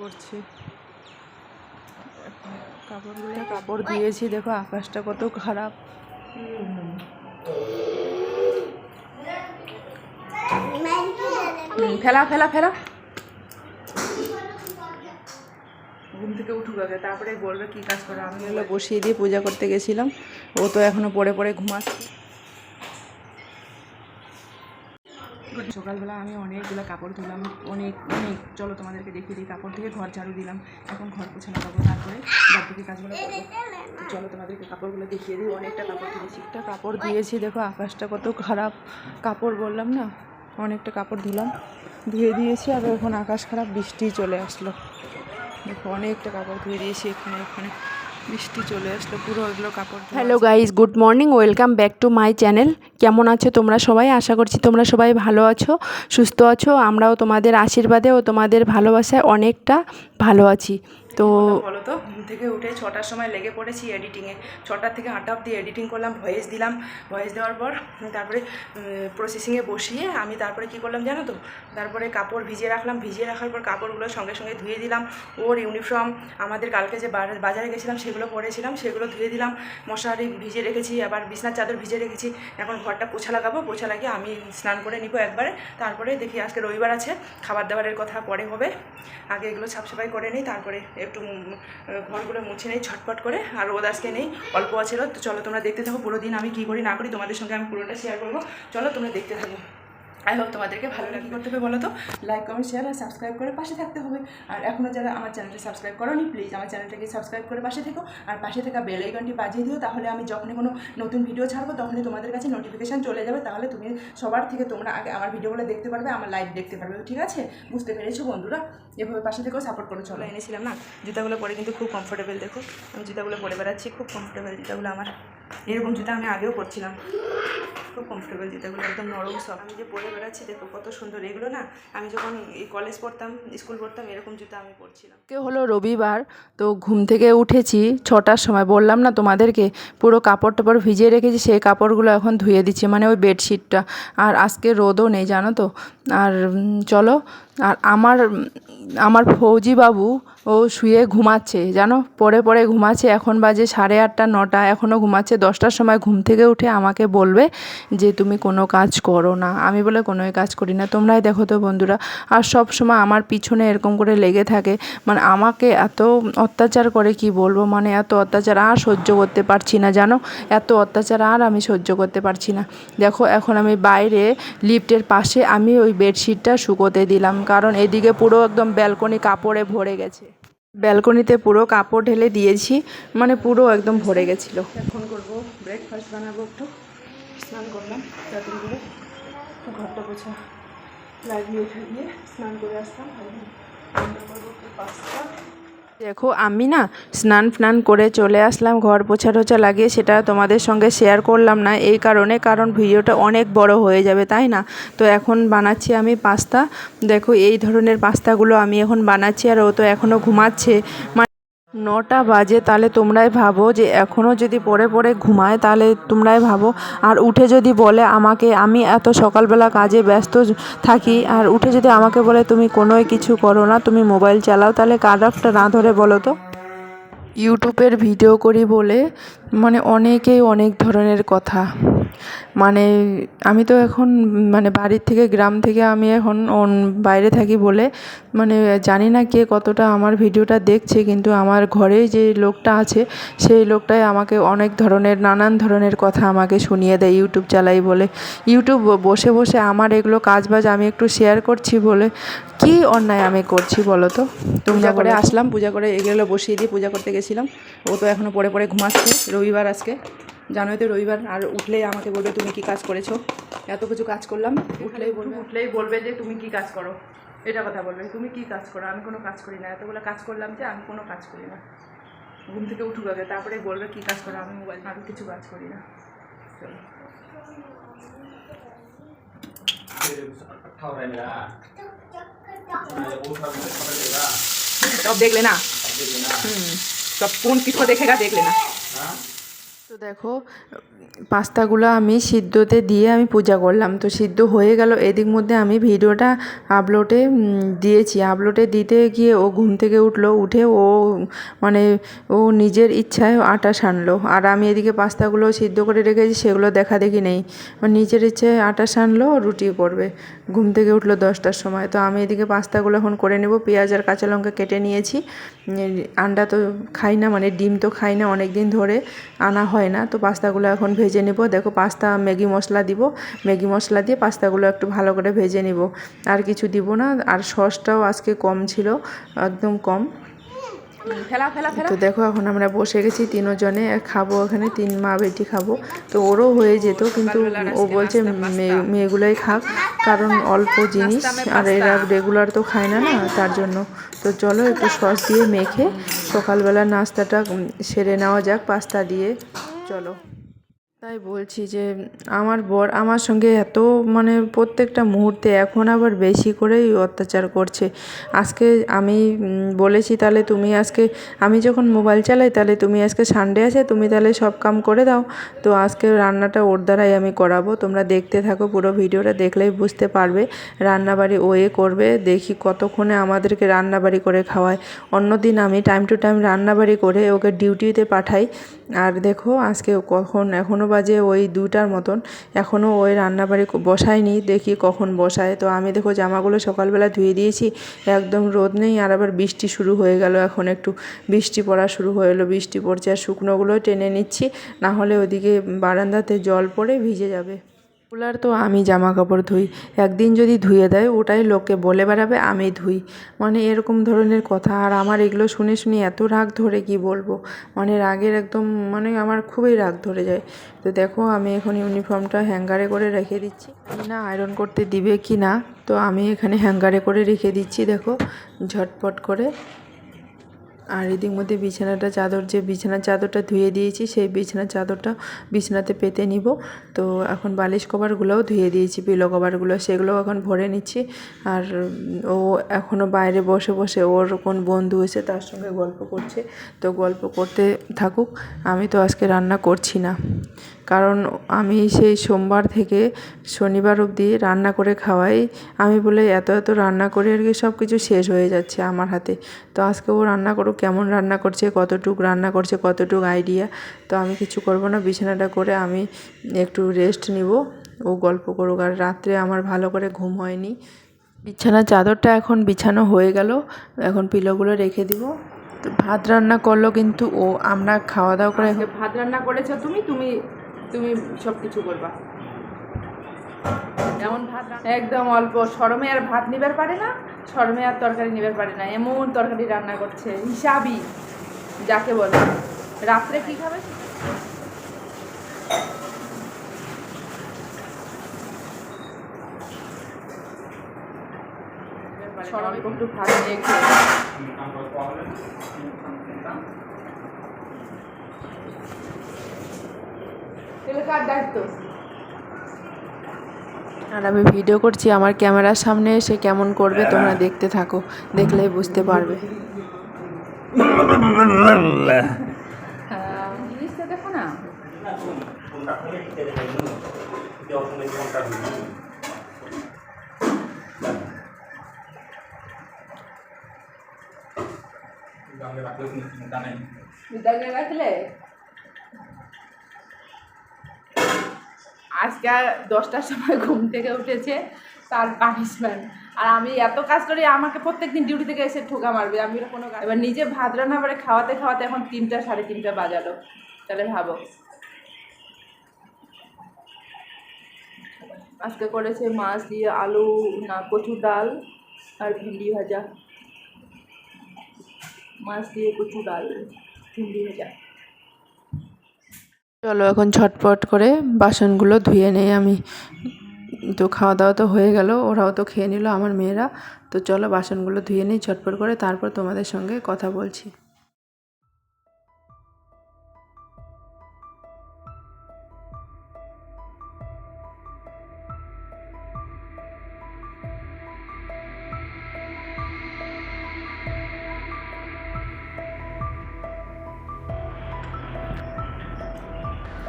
করছি। কাপড়গুলো কাপড় ধুয়েছি দেখো আকাশটা কত খারাপ। ফেলা ফেলা ফেলা। ঘুম থেকে উঠুক আগে তারপরে বলবে কি কাজ করো আমি হলো বসিয়ে দিয়ে পূজা করতে গেছিলাম। ও তো এখনও পড়ে পড়ে ঘুমাচ্ছে। সকালবেলা আমি অনেকগুলো কাপড় ধুলাম, অনেক অনেক, চলো তোমাদেরকে দেখিয়ে দিই, কাপড় থেকে ঘর ঝাড়ু দিলাম, এখন ঘর পোছানো কাপড় তারপরে বাকি কাজগুলো চলো তোমাদেরকে কাপড়গুলো দেখিয়ে দিই, অনেকটা কাপড় ধুয়েছি। একটা কাপড় ধুয়েছি, দেখো আকাশটা কত খারাপ কাপড় বললাম না? অনেকটা কাপড় ধুলাম, ধুয়ে দিয়েছি, আর এখন আকাশ খারাপ বৃষ্টি চলে আসলো। দেখো অনেকটা কাপড় ধুয়ে দিয়েছি এখানে এখানে। বৃষ্টি চলে আসলো পুরো ওইগুলো কাপড় hello guys good morning welcome back to my channel কেমন আছো তোমরা সবাই? আশা করছি তোমরা সবাই ভালো আছো সুস্থ আছো। আমরাও তোমাদের আশীর্বাদে ও তোমাদের ভালোবাসায় অনেকটা ভালো আছি। তো বলো তো? ঘুম থেকে উঠে ছটার সময় লেগে পড়েছি এডিটিংয়ে ছটার থেকে আটটা অব্দি এডিটিং করলাম ভয়েস দিলাম। ভয়েস দেওয়ার পর, তারপরে প্রসেসিংয়ে বসিয়ে আমি তারপরে কি করলাম জানো তো? তারপরে কাপড় ভিজিয়ে রাখলাম। ভিজিয়ে রাখার পর কাপড়গুলো সঙ্গে সঙ্গে ধুয়ে দিলাম। ওর ইউনিফর্ম আমাদের কালকে যে বাজারে গেছিলাম সেগুলো পরেছিলাম, সেগুলো ধুয়ে দিলাম। মশারি ভিজিয়ে রেখেছি, আবার বিছনার চাদর ভিজিয়ে রেখেছি। এখন ঘরটা পোছা লাগাবো, পোছা লাগিয়ে আমি স্নান করে নিব একবারে। তারপরে দেখি আজকে রবিবার আছে, খাবার দাবারের কথা পরে হবে। আগে এগুলো সাফসাফাই করে নিই, তারপরে একটু ঘরগুলো মুছে নেই ছটপট করে, আর রোদ আজকে নেই, অল্প আছে তো চলো তোমরা দেখতে থাকো, পুরো দিন আমি কী করি, না করি, তোমাদের সঙ্গে আমি পুরোটা শেয়ার করব। চলো তোমরা দেখতে থাকো। আই হোপ তোমাদেরকে ভালো লাগে। করতে হবে বলো তো? লাইক কমেন্ট শেয়ার আর সাবস্ক্রাইব করে পাশে থাকতে হবে। আর এখনও যারা আমার চ্যানেলটা সাবস্ক্রাইব করোনি প্লিজ আমার চ্যানেলটাকে সাবস্ক্রাইব করে পাশে থেকো। আর পাশে থাকা বেল আইকনটি বাজিয়ে দিও, তাহলে আমি যখনই কোনো নতুন ভিডিও ছাড়বো, তখনই তোমাদের কাছে নোটিফিকেশান চলে যাবে। তাহলে তুমি সবার থেকে তোমরা আগে আমার ভিডিওগুলো দেখতে পারবে, আমার লাইভ দেখতে পারবে, ঠিক আছে? বুঝতে পেরেছ বন্ধুরা? এভাবে পাশে থেকেও সাপোর্ট করে। চলো এনেছিলাম না? জুতাগুলো পরে কিন্তু খুব কমফোর্টেবল দেখো। আমি জুতাগুলো পরে বেড়াচ্ছি, খুব কমফোর্টেবল জুতাগুলো আমার। এরকম জুতা আমি আগেও পরছিলাম। খুব কমফোর্টেবল জুতাগুলো একদম নরম সব আমি যে পরে বেড়াচ্ছি, দেখো কত সুন্দর। এগুলো না, আমি যখন এই কলেজ পড়তাম স্কুল পড়তাম, এরকম জুতা আমি পরছিলাম। কে হলো রবিবার, তো ঘুম থেকে উঠেছি ছটার সময়। বললাম না তোমাদেরকে, পুরো কাপড় টাপড় ভিজিয়ে রেখেছি, সেই কাপড়গুলো এখন ধুয়ে দিচ্ছি মানে ওই বেডশিটটা আর আজকে রোদও নেই, জানো তো? আর চলো আর আমার আমার ফৌজি বাবু ও শুয়ে ঘুমাচ্ছে, জানো? পরে পরে ঘুমাচ্ছে, এখন বাজে সাড়ে আটটা, নটা এখনও ঘুমাচ্ছে, দশটার সময় ঘুম থেকে উঠে আমাকে বলবে যে তুমি কোনো কাজ করো না। আমি বলে কোনোই কাজ করি না। তোমরাই দেখো তো বন্ধুরা, আর সব সময় আমার পিছনে এরকম করে লেগে থাকে। মানে আমাকে এত অত্যাচার করে কি বলব? মানে এত অত্যাচার আর সহ্য করতে পারছি না, জানো? এত অত্যাচার আর আমি সহ্য করতে পারছি না। দেখো, এখন আমি বাইরে লিফটের পাশে আমি ওই বেডশিটটা শুকোতে দিলাম। কারণ এদিকে পুরো একদম ব্যালকনি কাপড়ে ভরে গেছে। ব্যালকনিতে পুরো কাপড় ঢেলে দিয়েছি মানে পুরো একদম ভরে গেছিল। এখন করব ব্রেকফাস্ট বানাবো একটু। স্নান করলাম তাড়াতাড়ি করে ঘরটা পোছা লাগিয়ে ঠাগিয়ে স্নান করে আসতাম করব একটু দেখো, আমি না স্নান ফ্নান করে চলে আসলাম, ঘর পোছা টোছা লাগিয়ে সেটা তোমাদের সঙ্গে শেয়ার করলাম না। এই কারণে, কারণ ভিডিওটা অনেক বড় হয়ে যাবে, তাই না? তো এখন বানাচ্ছি আমি পাস্তা। দেখো, এই ধরনের পাস্তাগুলো আমি এখন বানাচ্ছি আর ও তো এখনও ঘুমাচ্ছে। নটা বাজে, তাহলে তোমরাই ভাবো যে এখনও যদি পরে পরে ঘুমায়, তাহলে তোমরাই ভাবো। আর উঠে যদি বলে আমাকে, আমি এত সকালবেলা কাজে ব্যস্ত থাকি, আর উঠে যদি আমাকে বলে, তুমি কোনোই কিছু করো না, তুমি মোবাইল চালাও, তাহলে কার একটা না ধরে বলো তো? ইউটিউবের ভিডিও করি বলে মানে অনেকেই অনেক ধরনের কথা। মানে আমি তো এখন মানে বাড়ির থেকে গ্রাম থেকে আমি এখন অন- বাইরে থাকি বলে মানে জানি না কে কতটা আমার ভিডিওটা দেখছে কিন্তু আমার ঘরে যে লোকটা আছে সেই লোকটাই আমাকে অনেক ধরনের নানান ধরনের কথা আমাকে শুনিয়ে দেয় ইউটিউব চালাই বলে। ইউটিউব বসে বসে আমার এগুলো কাজ বাজ আমি একটু শেয়ার করছি বলে কি অন্যায় আমি করছি বলো তো? পূজা করে আসলাম পূজা করে এগুলো বসিয়ে দিয়ে পূজা করতে গেছিলাম ও তো এখনও পরে পরে ঘুমাচ্ছে রবিবার আজকে। জানোই তো রবিবার আর উঠলেই আমাকে বলবে তুমি কি কাজ করেছ? এত কিছু কাজ করলাম উঠলেই বলবে। উঠলেই বলবে যে তুমি কি কাজ করো? এটা কথা বলবে তুমি কি কাজ করো? আমি কোনো কাজ করি না। এতগুলো কাজ করলাম যে আমি কোনো কাজ করি না। ঘুম থেকে উঠুক আগে তারপরে বলবে কি কাজ করো? আমি মোবাইল আমি কিছু কাজ করি না। আচ্ছা, সব দেখলে না। হুম সব কোন কিছু দেখে গা দেখলে না। তো দেখো, পাস্তাগুলো আমি সিদ্ধতে দিয়ে আমি পূজা করলাম। তো সিদ্ধ হয়ে গেল, এদিক মধ্যে আমি ভিডিওটা আপলোডে দিয়েছি। আপলোডে দিতে গিয়ে ও ঘুম থেকে উঠল, উঠে ও মানে ও নিজের ইচ্ছায় আটা সানলো। আর আমি এদিকে পাস্তাগুলো সিদ্ধ করে রেখেছি, সেগুলো দেখা দেখি নেই। নিজের ইচ্ছায় আটা সানলো, রুটি করবে। ঘুম থেকে উঠল দশটার সময়। তো আমি এদিকে পাস্তাগুলো এখন করে নেব। পেঁয়াজ আর কাঁচা লঙ্কা কেটে নিয়েছি। আন্ডা তো খাই না মানে ডিম তো খাই না অনেক দিন ধরে, আনা হয় না। তো পাস্তাগুলো এখন ভেজে নেব। দেখো পাস্তা, ম্যাগি মশলা দিব। ম্যাগি মশলা দিয়ে পাস্তাগুলো একটু ভালো করে ভেজে নেব। আর কিছু দিব না। আর সসটাও আজকে কম ছিল, একদম কম। তো দেখো, এখন আমরা বসে গেছি, তিনজনে খাব এখানে তিন মা বেটি খাব। তো ওরও হয়ে যেত, কিন্তু ও বলছে, মেয়ে- মেয়েগুলোই খাক, কারণ অল্প জিনিস, আর এরা রেগুলার তো খায় না না, তার জন্য। তো চলো, একটু সস দিয়ে মেখে সকালবেলা নাস্তাটা সেরে নেওয়া যাক, পাস্তা দিয়ে। চলো। তাই বলছি যে, আমার বর আমার সঙ্গে এত মানে প্রত্যেকটা মুহূর্তে এখন আবার বেশি করেই অত্যাচার করছে। আজকে আমি বলেছি তাহলে তুমি আজকে, আমি যখন মোবাইল চালাই তাহলে তুমি আজকে সানডে আছে, তুমি তাহলে সব কাম করে দাও। তো আজকে রান্নাটা ওর দ্বারাই আমি করাবো। তোমরা দেখতে থাকো পুরো ভিডিওটা, দেখলেই বুঝতে পারবে রান্নাবাড়ি ওয়ে করবে। দেখি কতক্ষণে আমাদেরকে রান্নাবাড়ি করে খাওয়ায়। অন্যদিন আমি টাইম টু টাইম রান্নাবাড়ি করে ওকে ডিউটিতে পাঠাই। আর দেখো আজকে কখন এখনও বাজে ওই দুটার মতন। এখনও ওই রান্নাবাড়ি ক- বসায়নি, দেখি কখন বসায়। তো আমি দেখো জামাগুলো সকালবেলা ধুয়ে দিয়েছি, একদম রোদ নেই আর আবার বৃষ্টি শুরু হয়ে গেল। এখন একটু বৃষ্টি পড়া শুরু হয়ে এলো, বৃষ্টি পড়ছে আর শুকনোগুলো টেনে নিচ্ছি না হলে ওদিকে বারান্দাতে জল পড়ে ভিজে যাবে। কুলার তো আমি জামা কাপড় ধুই। একদিন যদি ধুয়ে দেয়, ওটাই লোককে বলে বেড়াবে, আমি ধুই। মানে এরকম ধরনের কথা। আর আমার এগুলো শুনে শুনে এত রাগ ধরে, কি বলব? মানে রাগের একদম মানে আমার খুবই রাগ ধরে যায়। তো দেখো, আমি এখন ইউনিফর্মটা হ্যাঙ্গারে করে রেখে দিচ্ছি। না আয়রন করতে দিবে, কি না? তো আমি এখানে হ্যাঙ্গারে করে রেখে দিচ্ছি, দেখো, ঝটপট করে। আর এদিক মধ্যে বিছানাটা চাদর, যে বিছানার চাদরটা ধুয়ে দিয়েছি, সেই বিছানার চাদরটা বিছানাতে পেতে নিব। তো এখন বালিশ কভারগুলোও ধুয়ে দিয়েছি, পিলো কভারগুলো সেগুলো এখন ভরে নিচ্ছি। আর ও এখনও বাইরে বসে বসে, ওর কোন বন্ধু এসে তার সঙ্গে গল্প করছে। তো গল্প করতে থাকুক, আমি তো আজকে রান্না করছি না। কারণ আমি সেই সোমবার থেকে শনিবার অবধি রান্না করে খাওয়াই। আমি বলে এত এত রান্না করে আর কি সব কিছু শেষ হয়ে যাচ্ছে আমার হাতে। তো আজকে ও রান্না করুক, কেমন রান্না করছে, কতটুক রান্না করছে, কতটুক আইডিয়া তো আমি কিছু করব না, বিছানাটা করে আমি একটু রেস্ট নিব। ও গল্প করুক, আর রাত্রে আমার ভালো করে ঘুম হয়নি। বিছানার চাদরটা এখন বিছানো হয়ে গেল, এখন পিলোগুলো রেখে দিব। তো ভাত রান্না করল কিন্তু ও, আমরা খাওয়া দাওয়া করে ভাত রান্না করেছ তুমি? তুমি তুমি সব কিছু করবা যেমন ভাত একদম অল্প। সরমে আর ভাত নিবার পারে না সরমে আর তরকারি নিবার পারে না। এমন তরকারি রান্না করছে হিসাবই যাকে বলে। রাত্রে কি খাবে? সরমে একটু ভাত নিয়ে খেয়ে আর আমি ভিডিও করছি আমার ক্যামেরার সামনে এসে কেমন করবে তোমরা দেখতে থাকো দেখলেই বুঝতে পারবে। হ্যাঁ, দেখো না। রাখলে? আজকে দশটার সময় ঘুম থেকে উঠেছে তার পানিশমেন্ট আর আমি এত কাজ করি, আমাকে প্রত্যেকদিন ডিউটি থেকে এসে ঠোকা মারবে, আমি কোনো কাজ- এবার নিজে ভাত রান্না করে খাওয়াতে খাওয়াতে এখন তিনটা সাড়ে তিনটা বাজালো। তাহলে ভাবো। আজকে করেছে মাছ দিয়ে আলু, না কচু ডাল আর ভিন্ডি ভাজা। মাছ দিয়ে কচু ডাল, ভিন্ডি ভাজা। চলো এখন ছটপট করে বাসনগুলো ধুয়ে নেই আমি। তো খাওয়া দাওয়া তো হয়ে গেল, ওরাও তো খেয়ে নিল, আমার মেয়েরা। তো চলো বাসনগুলো ধুয়ে নিই ছটপট করে তারপর তোমাদের সঙ্গে কথা বলছি।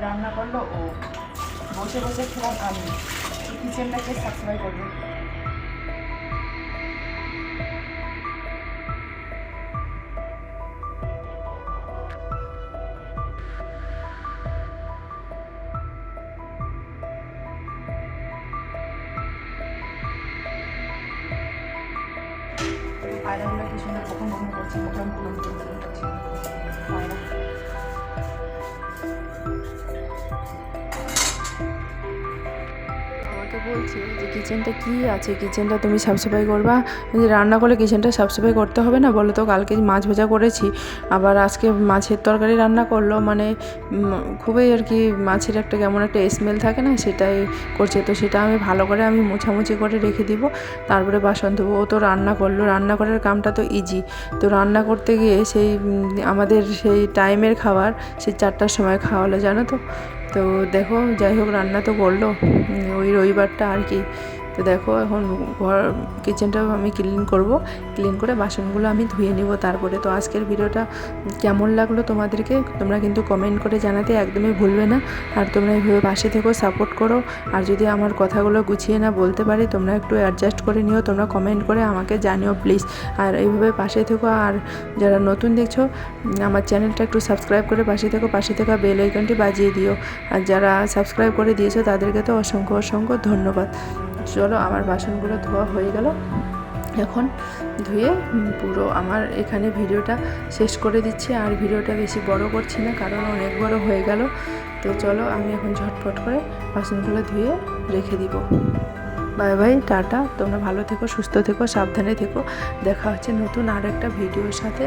রান্না করল ও। বসে বসে খেলাম আমি। কিচেনটাকে সাফাই করব। আয়নাগুলো কি সুন্দর কখন করছি মোটামুটি বন্ধ করছি? বলছে যে কিচেনটা কি আছে? কিচেনটা তুমি সাফসাফাই করবা। যে রান্না করলে কিচেনটা সাফসাফাই করতে হবে না? বলো তো, কালকে মাছ ভাজা করেছি। আবার আজকে মাছের তরকারি রান্না করল। মানে খুবই আর কি মাছের একটা কেমন একটা স্মেল থাকে না? সেটাই করছে। তো সেটা আমি ভালো করে আমি মোছামুছি করে রেখে দিব। তারপরে বাসন ধোবো ও তো রান্না করল। রান্না করার কামটা তো ইজি তো রান্না করতে গিয়ে সেই আমাদের সেই টাইমের খাবার, সেই চারটার সময় খাওয়ালো, জানো তো? তো দেখো যাই হোক রান্না তো করল। ওই রবিবারটা আর কি। তো দেখো এখন ঘর কিচেনটাও আমি ক্লিন করব। ক্লিন করে বাসনগুলো আমি ধুয়ে নিব তারপরে। তো আজকের ভিডিওটা কেমন লাগল তোমাদেরকে, তোমরা কিন্তু কমেন্ট করে জানাতে একদমই ভুলবে না। আর তোমরা এইভাবে পাশে থেকেও সাপোর্ট করো। আর যদি আমার কথাগুলো গুছিয়ে না বলতে পারি, তোমরা একটু অ্যাডজাস্ট করে নিও, তোমরা কমেন্ট করে আমাকে জানিও প্লিজ আর এইভাবে পাশে থেকো, আর যারা নতুন দেখছ, আমার চ্যানেলটা একটু সাবস্ক্রাইব করে পাশে থেকো, পাশে থাকা বেল আইকনটি বাজিয়ে দিও। আর যারা সাবস্ক্রাইব করে দিয়েছ, তাদেরকে তো অসংখ্য অসংখ্য ধন্যবাদ। চলো, আমার বাসনগুলো ধোয়া হয়ে গেল। এখন ধুয়ে পুরো আমার এখানে ভিডিওটা শেষ করে দিচ্ছি। আর ভিডিওটা বেশি বড় করছি না, কারণ অনেক বড় হয়ে গেল। তো চলো, আমি এখন ঝটফট করে বাসনগুলো ধুয়ে রেখে দিব। Bye bye, tata. তোমরা ভালো থেকো, সুস্থ থেকো, সাবধানে থেকো। দেখা হচ্ছে নতুন আর একটা ভিডিওর সাথে।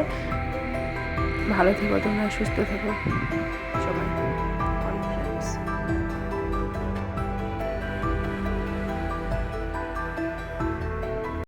ভালো থেকো তোমরা, সুস্থ থেকো।